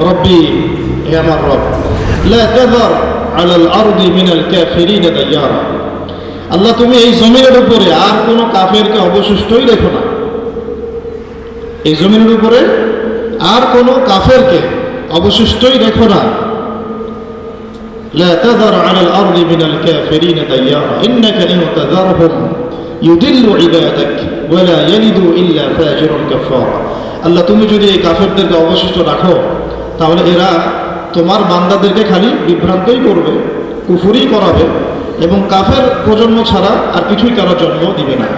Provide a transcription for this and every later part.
রব্বি হে আমার রব লা তাযার আলাল আরদি মিনাল কাফিরিন দাইয়ারা আল্লাহ তুমি এই জমিনের উপরে আর কোনো কাফেরকে অবশিষ্টই রেখো না এই জমিনের উপরে আর কোনো কাফেরকে অবশিষ্টই রেখো না لا تذر على الأرض من الكافرين ديارا إنك إن تذرهم يدل عبادك ولا يلدوا إلا فاجرا كفارا আল্লাহ তুমি যদি এই কাফেরদেরকে অবশিষ্ট রাখো তাহলে এরা তোমার বান্দাদেরকে খালি বিভ্রান্তই করবে, কুফুরি করাবে এবং কাফের প্রজন্ম ছাড়া আর কিছুই কারও জন্ম দিবে না।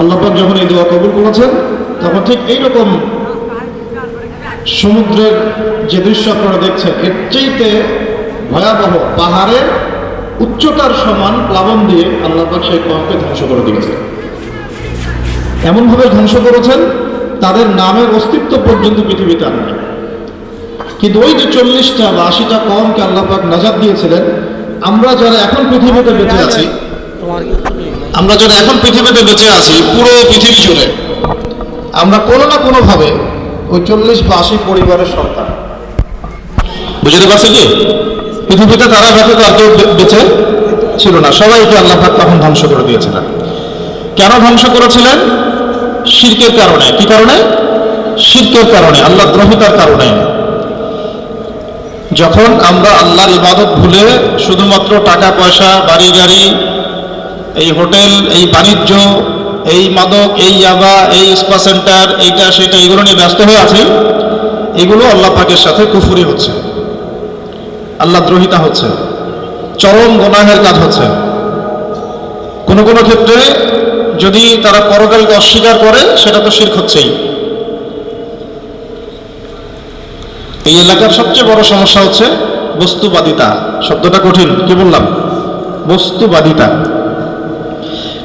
আল্লাপাক যখন এই দোয়া কবুল করেছেন, তখন ঠিক এইরকম সমুদ্রের যে দৃশ্য আপনারা দেখছেন, এর চেয়েতে ভয়াবহ পাহাড়ের উচ্চতার সমান প্লাবন দিয়ে আল্লাপাক সেই কমকে ধ্বংস করে দিয়েছে। এমনভাবে ধ্বংস করেছেন, তাদের নামের অস্তিত্ব পর্যন্ত পৃথিবীতে আর নেই। কিন্তু ওই যে চল্লিশটা বা আশিটা কমকে আল্লাহ পাক নাজাদ দিয়েছিলেন, আমরা যারা এখন পৃথিবীতে বেঁচে আছি, আমরা যারা এখন পৃথিবীতে বেঁচে আছি, পুরো পৃথিবী জুড়ে, আমরা কোনো না কোনোভাবে ওই চল্লিশ বা আশি পরিবারের সন্তান। বুঝতে পারছে কি? পৃথিবীতে তারা ব্যতীত আর কেউ বেঁচে ছিল না, সবাইকে আল্লাহ পাক তখন ধ্বংস করে দিয়েছিলেন। কেন ধ্বংস করেছিলেন? শিরকের কারণে। কি কারণে? শিরকের কারণে, আল্লাহ দ্রোহিতার কারণে। যখন আমরা আল্লাহর ইবাদত ভুলে শুধুমাত্র টাকা, পয়সা, বাড়ি, গাড়ি, এই হোটেল, এই বাণিজ্য, এই মাদক, এই ইয়াবা, এই স্পা সেন্টার, এইটা, সেটা এগুলো নিয়ে ব্যস্ত হয়ে আছি, এগুলো আল্লাহ পাকের সাথে কুফুরি হচ্ছে। আল্লাহ দ্রোহিতা হচ্ছে। চরম গোনাহের কাজ হচ্ছে। কোনো কোনো ক্ষেত্রে যদি তারা পরকালকে অস্বীকার করে, সেটা তো শির্ক হচ্ছেই। এই এলাকার সবচেয়ে বড় সমস্যা হচ্ছে বস্তুবাদিতা। শব্দটা কঠিন, কি বললাম? বস্তুবাদিতা।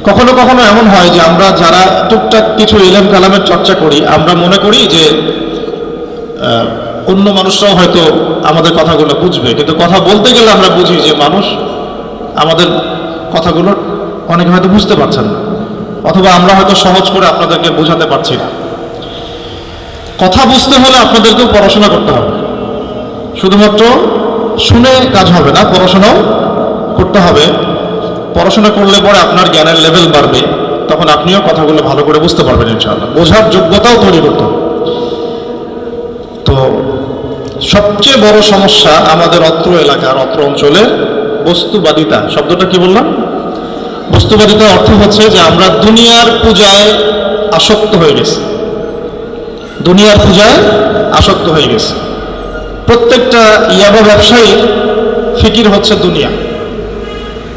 কখনো কখনো এমন হয় যে আমরা যারা টুকটাক কিছু ইলেম কালামের চর্চা করি, আমরা মনে করি যে অন্য মানুষরাও হয়তো আমাদের কথাগুলো বুঝবে। কিন্তু কথা বলতে গেলে আমরা বুঝি যে মানুষ আমাদের কথাগুলো অনেকে হয়তো বুঝতে পারছেন না। অথবা আমরা হয়তো সহজ করে আপনাদেরকে বোঝাতে পারছি না। কথা বুঝতে হলে আপনাদেরকেও পড়াশোনা করতে হবে। শুধুমাত্র শুনে কাজ হবে না, পড়াশোনাও করতে হবে। পড়াশোনা করলে পরে আপনার জ্ঞানের লেভেল বাড়বে, তখন আপনিও কথাগুলো ভালো করে বুঝতে পারবেন ইনশাআল্লাহ। বোঝার যোগ্যতাও তৈরি করতে তো সবচেয়ে বড় সমস্যা আমাদের অত্র এলাকার অত্র অঞ্চলে বস্তুবাদিতা। শব্দটা কি বললাম? বস্তুবাদিতার অর্থ হচ্ছে যে আমরা দুনিয়ার পূজায় আসক্ত হয়ে গেছি। দুনিয়ার পূজায় আসক্ত হয়ে গেছে। প্রত্যেকটা ইয়াবা ব্যবসায়ী ফিকির হচ্ছে দুনিয়া।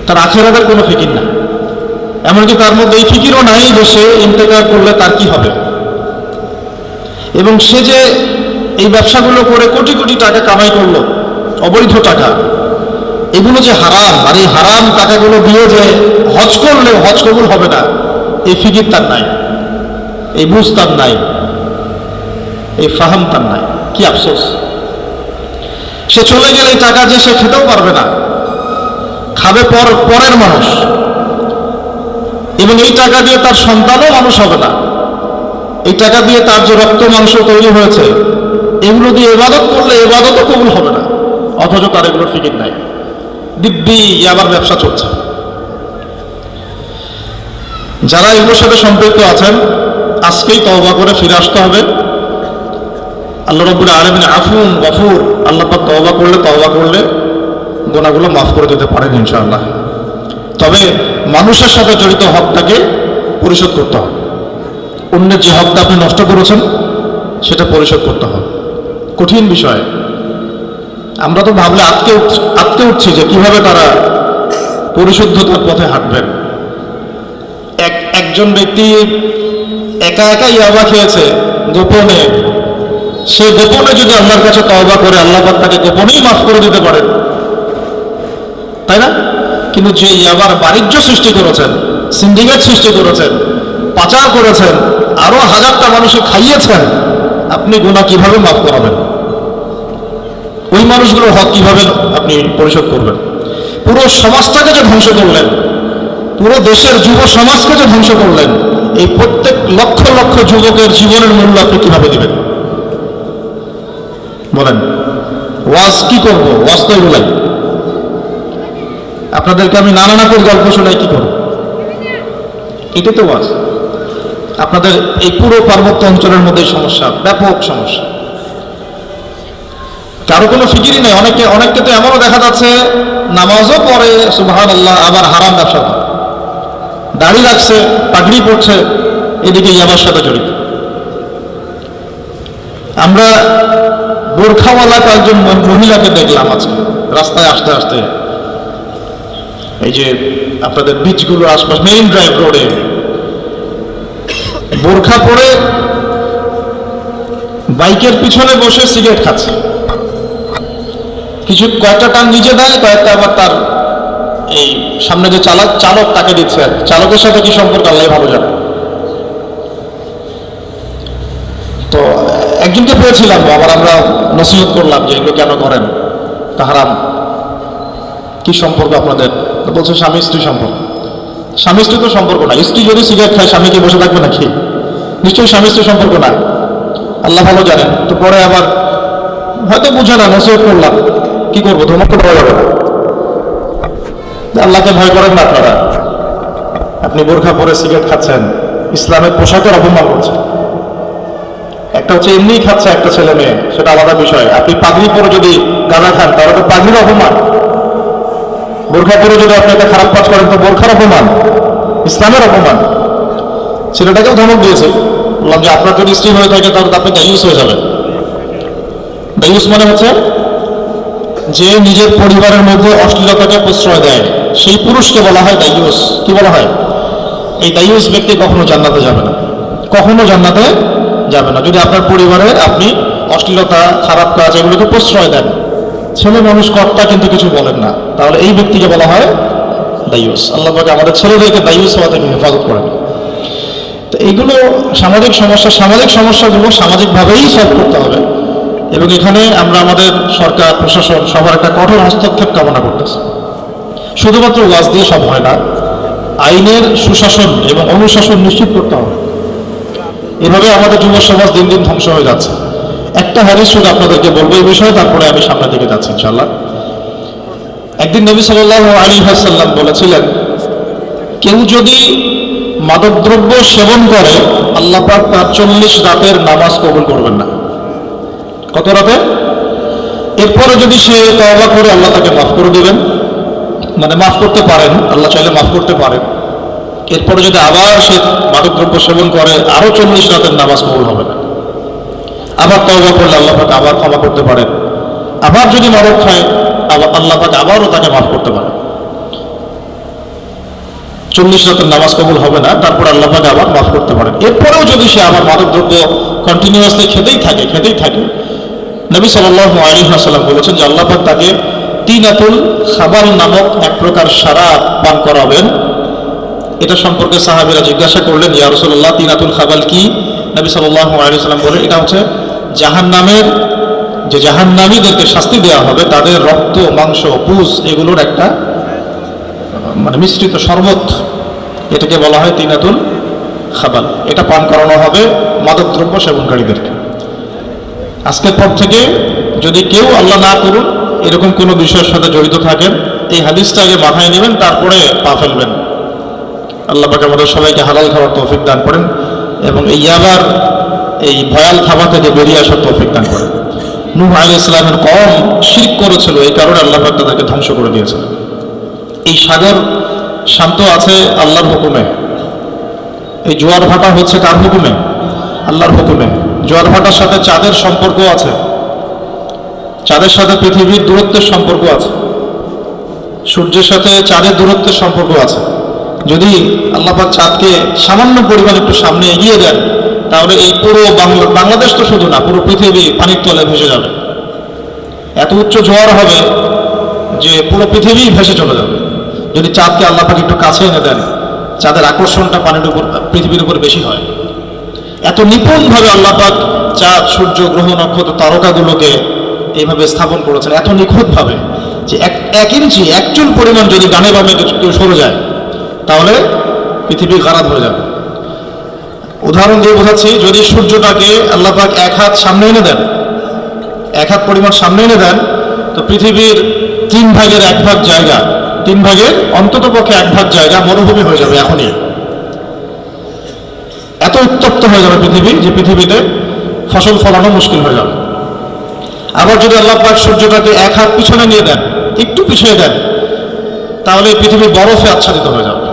তার আখেরাতের কোনো ফিকির না। এমনকি তার মধ্যে এই ফিকিরও নাই যে সে ইন্তেকার করলে তার কি হবে। এবং সে যে এই ব্যবসাগুলো করে কোটি কোটি টাকা কামাই করল, অবৈধ টাকা, এগুলো যে হারাম, আর এই হারাম টাকাগুলো দিয়ে যে হজ করলে হজ কবুল হবে না, এই ফিকির তার নাই। এই বুঝ তার নাই। এই ফাহাম তার নাই, কি আফসোস। সে চলে গেলে এই টাকা যে সে খেতেও পারবে না। খাবে পর, পরের মানুষ। এবং এই টাকা দিয়ে তার সন্তানও মানুষ হবে না। এই টাকা দিয়ে তার যে রক্ত মাংস তৈরি হয়েছে, এগুলো দিয়ে এবাদত করলে এবাদতও কবুল হবে না। অথচ তার এগুলোর ফিকির নাই। দিব্যি আবার ব্যবসা চলছে। যারা এগুলোর সাথে সম্পৃক্ত আছেন, আজকেই তওবা করে ফিরে আসতে হবে। আল্লাহ রব্বুল আলমিন আফুন গফুর। আল্লাহ পাক তওবা করলে তওবা করলে গোনাগুলো মাফ করে দিতে পারেন ইনশাআল্লাহ। তবে মানুষের সাথে জড়িত হকটাকে পরিশোধ করতে হবে। অন্যের যে হকটা আপনি নষ্ট করেছেন, সেটা পরিশোধ করতে হবে। কঠিন বিষয়। আমরা তো ভাবলে আটকে উঠ- আটকে উঠছি যে কীভাবে তারা পরিশুদ্ধতার পথে হাঁটবেন। এক, একজন ব্যক্তি একা একা ইয়াবা খেয়েছে, গোপনে সে গোপনে যদি আল্লাহর কাছে তওবা করে, আল্লাহ তাকে গোপনেই মাফ করে দিতে পারেন। তাই না? কিন্তু যে ইয়াবার বাণিজ্য সৃষ্টি করেছেন, সিন্ডিকেট সৃষ্টি করেছেন, পাচার করেছেন, আরও হাজারটা মানুষকে খাইয়েছেন, আপনি গুণা কীভাবে মাফ করাবেন? ওই মানুষগুলোর হক কীভাবে আপনি পরিশোধ করবেন? পুরো সমাজটাকে যে ধ্বংস করলেন, পুরো দেশের যুব সমাজকে যে ধ্বংস করলেন, এই প্রত্যেক লক্ষ লক্ষ যুবকের জীবনের মূল্য আপনি কীভাবে দিবেন? বলেন, ওয়াজ কি করব? ওয়াজ তো এগুলাই। আপনাদেরকে আমি নানা নাকের গল্প শোনাই, কি করব? এটা তো ওয়াজ। আপনাদের এই পুরো পার্বত্য অঞ্চলের মধ্যে সমস্যা, ব্যাপক সমস্যা। কারও কোনো ফিকিরই নেই। অনেকে, অনেককে তো এমনও দেখা যাচ্ছে, নামাজও পড়ে সুবাহান আল্লাহ আবার হারাম ব্যবসা করে। দাড়ি রাখছে, পাগড়ি পড়ছে এদিকে ইয়াবার সাথে জড়িত। আমরা বোরখাওয়ালা কয়েকজন মহিলাকে দেখলাম আজকে, রাস্তায় আসতে আসতে। এই যে আপনাদের বিচগুলোর আশপাশ মেইন ড্রাইভ রোডে। বোরখা পরে বাইকের পিছনে বসে সিগারেট খাচ্ছে। কিছু কয়েকটা টান নিজে দেয় কয়েকটা আবার তার এই সামনে যে চালক চালক তাকে দিচ্ছে আর চালকের সাথে কি সম্পর্ক আল্লাহ ভালো জানে তো একজনকে পেয়েছিলাম, আবার আমরা নসিহত করলাম যে এগুলো কেন করেন? তাহারাম কি সম্পর্ক আপনাদের? বলছে, স্বামী স্ত্রী সম্পর্ক। স্বামী স্ত্রী তো সম্পর্ক না। স্ত্রী যদি সিগারেট খায় স্বামীকে বসে থাকবে নাকি? নিশ্চয়ই স্বামী স্ত্রী সম্পর্ক না। আল্লাহ ভালো জানেন। তো পরে আবার, হয়তো বুঝে না, নসিহত করলাম। কি করব? ধমক তো দেওয়া যাবে আল্লাহকে ভয় করেন না আপনারা। আপনি বোরখা পরে সিগারেট খাচ্ছেন। ইসলামের পোশাকের অপমান করছেন। একটা হচ্ছে এমনি খাচ্ছে একটা ছেলে মেয়ে, সেটা আলাদা বিষয়। আপনি পাগড়ি পরে যদি গাঁজা খান, তাহলে তো পাগড়ির অপমান। বোরখা পরে যদি আপনি একটা খারাপ কাজ করেন, তো বোরখার অপমান, ইসলামের অপমান। ছেলেটাকেও ধমক দিয়েছে। বললাম যে, আপনার যদি স্ত্রী হয়ে থাকে, তাহলে আপনি দায়ুস হয়ে যাবেন। দায়ুস মানে হচ্ছে যে নিজের পরিবারের মধ্যে অশ্লীলতাকে প্রশ্রয় দেয়। সেই পুরুষকে বলা হয় দায়ুস কি বলা হয়? এই দায়ুস ব্যক্তি কখনো জান্নাতে যাবে না। কখনো জান্নাতে যাবে না। যদি আপনার পরিবারে আপনি অশ্লীলতা, খারাপ কাজ এগুলোকে প্রশ্রয় দেন, ছেলে মানুষ কর্তা কিন্তু কিছু বলেন না। তাহলে এই ব্যক্তিকে বলা হয় দায়ুস। আল্লাহ পাকে আমাদের ছেলেদেরকে দায়ুস হওয়া থেকে হেফাজত করেন। তো এইগুলো সামাজিক সমস্যা, সামাজিক সমস্যাগুলো সামাজিকভাবেই সলভ করতে হবে। এবং এখানে আমরা আমাদের সরকার, প্রশাসন সবার একটা কঠোর হস্তক্ষেপ কামনা করতেছি। শুধুমাত্র ওয়াজ দিয়ে সব হয় না, আইনের সুশাসন এবং অনুশাসন নিশ্চিত করতে হবে। এভাবে আমাদের যুব সমাজ দিন দিন ধ্বংস হয়ে যাচ্ছে। একটা হাদিস শুধু আপনাদেরকে বলব এই বিষয়ে, তারপরে আমি সামনের দিকে যাচ্ছি ইনশাল্লাহ একদিন নবী সাল্লাহ আলী হাসাল্লাম বলেছিলেন, কেউ যদি মাদকদ্রব্য সেবন করে, আল্লাহ পাক তার চল্লিশ রাতের নামাজ কবুল করবেন না। কত রাতে? এরপরে যদি সে তওবা করে, আল্লাহ তাকে মাফ করে দেবেন। মানে মাফ করতে পারেন, আল্লাহ চাইলে মাফ করতে পারেন। এরপরে যদি আবার সে মাদকদ্রব্য সেবন করে, আরও চল্লিশ রাতের নামাজ কবুল হবে না। আবার তওবা করলে আল্লাহ পাক আবার ক্ষমা করতে পারেন। আবার যদি মাদক খায় আবার পাক আবারও তাকে মাফ করতে পারেন। চল্লিশ রাতের নামাজ কবুল হবে না, তারপর আল্লাহ পাক আবার মাফ করতে পারেন। এরপরেও যদি সে আবার মাদকদ্রব্য কন্টিনিউয়াসলি খেতেই থাকে খেতেই থাকে, নবী সাল্লাহ আলী হাসাল্লাম বলেছেন যে আল্লাহ পাক তাকে তিনাতুল খাবাল নামক এক প্রকার সারা পান করাবেন। এটা সম্পর্কে সাহাবিরা জিজ্ঞাসা করলেন, ইয়া রসুল্লাহ তিনাতুল খাবাল কি? নবী সাল্লাহ আলী সাল্লাম বলেন এটা হচ্ছে জাহান নামের যে জাহান নামীদেরকে শাস্তি দেওয়া হবে, তাদের রক্ত, মাংস, পুষ এগুলোর একটা মানে মিশ্রিত শরবত। এটাকে বলা হয় তিনাতুল খাবাল। এটা পান করানো হবে মাদকদ্রব্য সেবনকারীদেরকে। আজকের পর থেকে যদি কেউ আল্লাহ না করুন, এরকম কোনো বিষয়ের সাথে জড়িত থাকেন, এই হাদিসটা আগে মাথায় নেবেন, তারপরে পা ফেলবেন। আল্লাহ পাকে আমাদের সবাইকে হালাল খাওয়ার তৌফিক দান করেন এবং এই ইয়াবার, এই ভয়াল থাবা থেকে বেরিয়ে আসার তৌফিক দান করেন। নূহ আলী ইসলামের কম শির করেছিল, এই কারণে আল্লাহ পাক তাদেরকে ধ্বংস করে দিয়েছিলেন এই সাগর শান্ত আছে আল্লাহর হুকুমে। এই জোয়ার ভাটা হচ্ছে কার হুকুমে? আল্লাহর হুকুমে। জোয়ার ভাটার সাথে চাঁদের সম্পর্ক আছে। চাঁদের সাথে পৃথিবীর দূরত্বের সম্পর্ক আছে। সূর্যের সাথে চাঁদের দূরত্বের সম্পর্ক আছে। যদি আল্লাপাক চাঁদকে সামান্য পরিমাণ একটু সামনে এগিয়ে দেন, তাহলে এই পুরো বাংলা, বাংলাদেশ তো শুধু না, পুরো পৃথিবী পানির তলে ভেসে যাবে। এত উচ্চ জোয়ার হবে যে পুরো পৃথিবী ভেসে চলে যাবে। যদি চাঁদকে আল্লাহ পাক একটু কাছে এনে দেন চাঁদের আকর্ষণটা পানির উপর, পৃথিবীর উপর বেশি হয়। এত নিপুণভাবে আল্লাহ পাক চাঁদ, সূর্য, গ্রহ, নক্ষত্র, তারকাগুলোকে এইভাবে স্থাপন করেছেন। এত নিখুঁতভাবে যে এক ইঞ্চি একচুল পরিমাণ যদি ডানে বামে কেউ সরে যায় তাহলে পৃথিবী খারাপ হয়ে যাবে। উদাহরণ দিয়ে বোঝাচ্ছি, যদি সূর্যটাকে আল্লাহ পাক এক হাত সামনে এনে দেন, এক হাত পরিমাণ সামনে এনে দেন, তো পৃথিবীর তিন ভাগের এক ভাগ জায়গা, তিন ভাগের অন্তত পক্ষে এক ভাগ জায়গা মরুভূমি হয়ে যাবে এখনই। এত উত্তপ্ত হয়ে যাবে পৃথিবী যে পৃথিবীতে ফসল ফলানো মুশকিল হয়ে যাবে। আবার যদি আল্লাহ পাক সূর্যটাকে এক হাত পিছনে নিয়ে দেন, একটু পিছিয়ে দেন, তাহলে পৃথিবী বরফে আচ্ছাদিত হয়ে যাবে।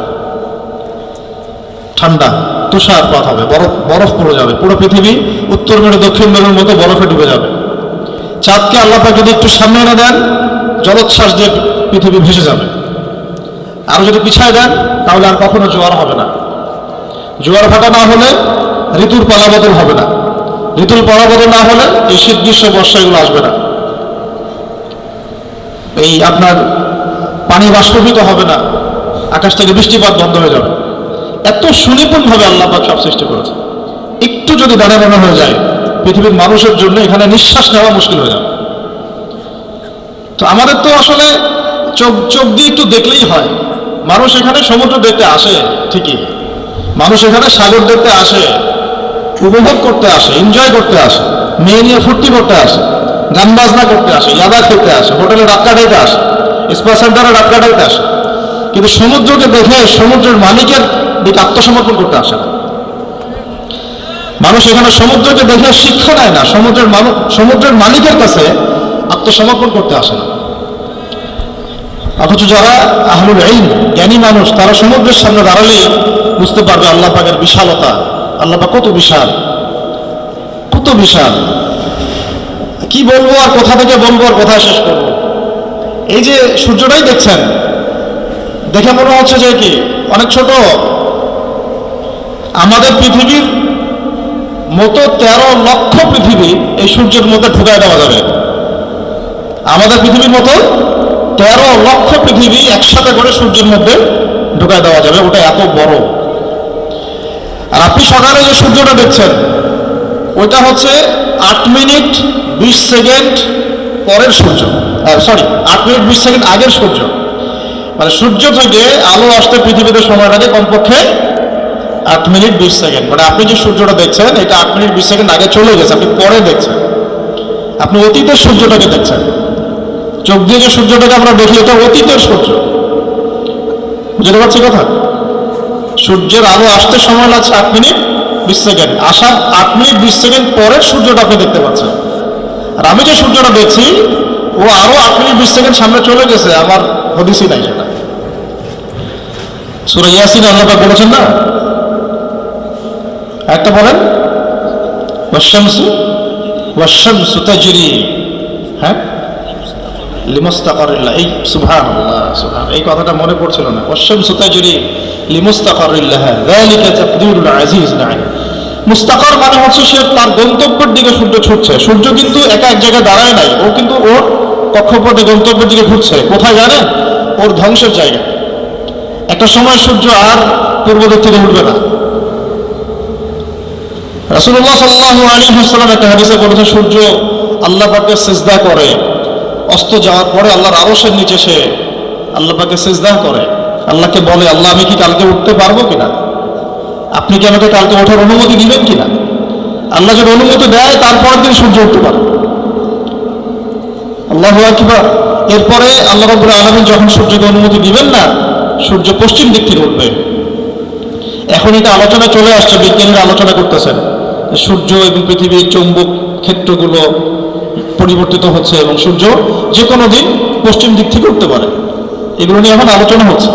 ঠান্ডা তুষারপাত হবে, বরফ বরফ পড়ে যাবে। পুরো পৃথিবী উত্তর মেরু, দক্ষিণ মেরুর মতো বরফে ডুবে যাবে। চাঁদকে আল্লাহ পাক যদি একটু সামনে এনে দেন, জলোচ্ছ্বাস দিয়ে পৃথিবী ভেসে যাবে। আর যদি পিছায় দেন, তাহলে আর কখনো জোয়ার হবে না। জোয়ার ভাটা না হলে ঋতুর পালাবদল হবে না। ঋতুর পালাবদল না হলে এই শীত, গ্রীষ্ম, বর্ষা এগুলো আসবে না। এই আপনার পানি বাষ্পীভূত হবে না। আকাশ থেকে বৃষ্টিপাত বন্ধ হয়ে যাবে। এত সুনিপুণভাবে আল্লাহ পাক সব সৃষ্টি করেছে একটু যদি দানা হয়ে যায়, পৃথিবীর মানুষের জন্য এখানে নিঃশ্বাস নেওয়া মুশকিল হয়ে যাবে। তো আমাদের তো আসলে চোখ চোখ দিয়ে একটু দেখলেই হয়। মানুষ এখানে সমুদ্র দেখতে আসে, ঠিকই। মানুষ এখানে সাগর দেখতে আসে, উপভোগ করতে আসে এনজয় করতে আসে, মেয়ে নিয়ে ফুর্তি করতে আসে, গান বাজনা করতে আসে ইয়াদা খেতে আসে, হোটেলে রাত কাটাইতে আসে স্পা সেন্টারে রাত কাটাইতে আসে। কিন্তু সমুদ্রকে দেখে সমুদ্রের মালিকের দিকে আত্মসমর্পণ করতে আসে না। মানুষ এখানে সমুদ্রকে দেখে শিক্ষা নেয় না। সমুদ্রের মানুষ সমুদ্রের মালিকের কাছে আত্মসমর্পণ করতে আসে না। অথচ যারা আহলুল আইন জ্ঞানী মানুষ, তারা সমুদ্রের সামনে দাঁড়ালেই বুঝতে পারবে আল্লাহ পাকের বিশালতা। আল্লাহ পাক কত বিশাল। কত বিশাল। কি বলব আর কোথা থেকে বলব আর কোথায় শেষ করব। এই যে সূর্যটাই দেখছেন দেখে মনে হচ্ছে যে কি? অনেক ছোট। আমাদের পৃথিবীর মতো তেরো লক্ষ পৃথিবী এই সূর্যের মধ্যে ঢুকায় দেওয়া যাবে। আমাদের পৃথিবীর মতো তেরো লক্ষ পৃথিবী একসাথে করে সূর্যের মধ্যে ঢুকায় দেওয়া যাবে। ওটা এত বড়। আর আপনি সকালে যে সূর্যটা দেখছেন, ওইটা হচ্ছে আট মিনিট বিশ সেকেন্ড পরের সূর্য। সরি আট মিনিট বিশ সেকেন্ড আগের সূর্য। মানে সূর্য থেকে আলো আসতে পৃথিবীতে সময় লাগে কমপক্ষে আট মিনিট বিশ সেকেন্ড। মানে আপনি যে সূর্যটা দেখছেন, এটা আট মিনিট বিশ সেকেন্ড আগে চলে গেছে, আপনি পরে দেখছেন। আপনি অতীতের সূর্যটাকে দেখছেন। চোখ দিয়ে যে সূর্যটাকে আমরা দেখি, এটা অতীতের সূর্য। বুঝতে পারছি কথা? সূর্যের আলো আসতে সময় লাগছে আট মিনিট বিশ সেকেন্ড। আসার আট মিনিট বিশ সেকেন্ড পরে সূর্যটা আপনি দেখতে পাচ্ছেন। আর আমি যে সূর্যটা দেখছি, ও আরও আট মিনিট বিশ সেকেন্ড সামনে চলে গেছে, আমার হদিসই নাই। সেটা সুরা ইয়াসিন আল্লাহ না? একটা বলেন। হ্যাঁ? মুস্তাকার মানে হচ্ছে সে তার গন্তব্যের দিকে সূর্য ছুটছে। সূর্য কিন্তু একা এক জায়গায় দাঁড়ায় নাই, ও কিন্তু ওর কক্ষপথে গন্তব্যের দিকে ঘুরছে। কোথায় জানেন? ওর ধ্বংসের জায়গা একটা সময় সূর্য আর পূর্ব দিক থেকে উঠবে না। রাসুল্লাহ সাল্লাহ আলী হাসলাম একটা হাদিসে বলেছে, সূর্য আল্লাহ পাকে সেজদা করে, অস্ত যাওয়ার পরে আল্লাহর আরসের নিচে সে আল্লাহ পাকে সেজদা করে। আল্লাহকে বলে, আল্লাহ, আমি কি কালকে উঠতে পারব কিনা? আপনি কি আমাকে কালকে ওঠার অনুমতি দিবেন কিনা? আল্লাহ যদি অনুমতি দেয়, তারপরের দিন সূর্য উঠতে পারে। আল্লাহ আকবার। এরপরে আল্লাহ রব্বুল আলমিন যখন সূর্যকে অনুমতি দিবেন না সূর্য পশ্চিম দিক থেকে উঠবে। এখন এটা আলোচনা চলে আসছে, বিজ্ঞানীরা আলোচনা করতেছেন সূর্য এবং পৃথিবীর চৌম্বক ক্ষেত্রগুলো পরিবর্তিত হচ্ছে এবং সূর্য যে কোনো দিন পশ্চিম দিক থেকে উঠতে পারে। এগুলো নিয়ে এখন আলোচনা হচ্ছে।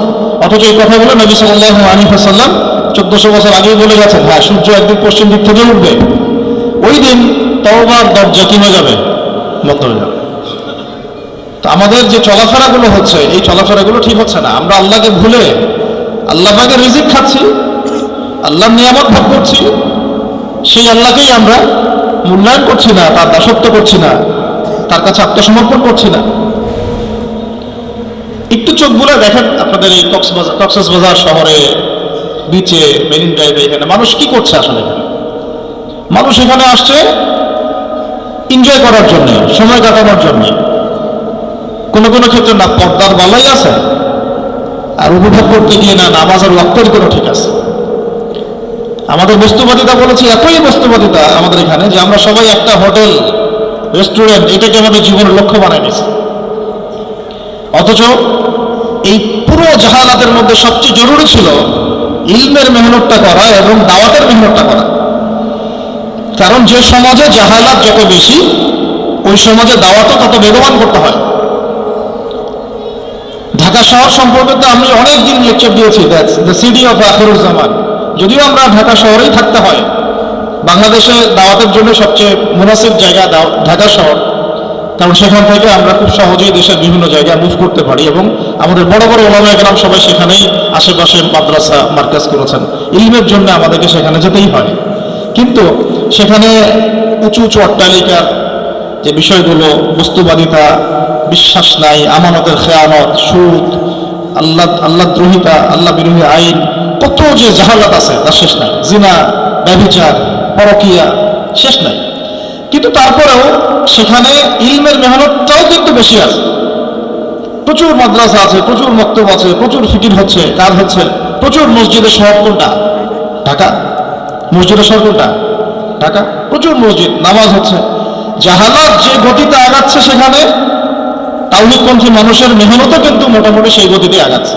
অথচ এই কথাগুলো নবী সাল্লাহ আলী হাসাল্লাম চোদ্দশো বছর আগেই বলে গেছেন হ্যাঁ সূর্য একদিন পশ্চিম দিক থেকে উঠবে। ওই দিন তাও তওবার দরজা কি হয়ে যাবে, বন্ধ হয়ে যাবে। তো আমাদের যে চলাফেরাগুলো হচ্ছে, এই চলাফেরাগুলো ঠিক হচ্ছে না। আমরা আল্লাহকে ভুলে আল্লাহ পাকে রিজিক খাচ্ছি, আল্লাহর নিয়ামত ভোগ করছি, সেই আল্লাহকেই আমরা মূল্যায়ন করছি না, তার দাসত্ব করছি না, তার কাছে আত্মসমর্পণ করছি না। একটু চোখ বলে দেখেন আপনাদের এই কক্সবাজার কক্সবাজার শহরে বিচে মেরিন ড্রাইভে এখানে। মানুষ কি করছে আসলে মানুষ এখানে আসছে এনজয় করার জন্য, সময় কাটানোর জন্য। কোনো কোনো ক্ষেত্রে না পর্দার বালাই আছে, আর উপভোগ করতে গিয়ে না নামাজের ওয়াক্তের কোনো ঠিক আছে। আমাদের বস্তুবাদিতা বলেছি এতই বস্তুবাদিতা আমাদের এখানে, যে আমরা সবাই একটা হোটেল, রেস্টুরেন্ট, এটাকে আমাদের জীবনের লক্ষ্য বানায় নিয়েছে। অথচ এই পুরো জাহালাতের মধ্যে সবচেয়ে জরুরি ছিল ইলমের মেহনতটা করা এবং দাওয়াতের মেহনতটা করা। কারণ যে সমাজে জাহালাত যত বেশি, ওই সমাজে দাওয়াতও তত বেগবান করতে হয়। ঢাকা শহর সম্পর্কে তো আমি অনেক দিন লেকচার দিয়েছি that's the city of Akhruzzaman যদিও আমরা ঢাকা শহরেই থাকতে হয়। বাংলাদেশে দাওয়াতের জন্য সবচেয়ে মুনাসিব জায়গা ঢাকা শহর। কারণ সেখান থেকে আমরা খুব সহজেই দেশের বিভিন্ন জায়গায় মুভ করতে পারি এবং আমাদের বড় বড় ওলামা গ্রাম সবাই সেখানেই আশেপাশে মাদ্রাসা, মার্কাজ করেছেন। ইলমের জন্য আমাদেরকে সেখানে যেতেই হয়। কিন্তু সেখানে উঁচু উঁচু অট্টালিকার যে বিষয়গুলো বস্তুবাদিতা, বিশ্বাস নাই, আমানতের খেয়ানত, সুদ, আল্লাহ আল্লাহ দ্রোহিতা, আল্লাহ বিরোধী আইন, কত যে জাহালাত আছে তার শেষ নাই। জিনা, ব্যভিচার, পরকিয়া, শেষ নাই। কিন্তু তারপরেও সেখানে ইলমের মেহনতটাও কিন্তু বেশি আছে। প্রচুর মাদ্রাসা আছে, প্রচুর মক্তব আছে, প্রচুর ফিকির হচ্ছে, কাজ হচ্ছে, প্রচুর মসজিদের শহর কোনটা? ঢাকা। মসজিদের শহর কোনটা? ঢাকা। প্রচুর মসজিদ, নামাজ হচ্ছে। জাহালাত যে গতিতে আগাচ্ছে সেখানে তাহলে মানুষের মেহনতও কিন্তু মোটামুটি সেই গতিতে আগাচ্ছে।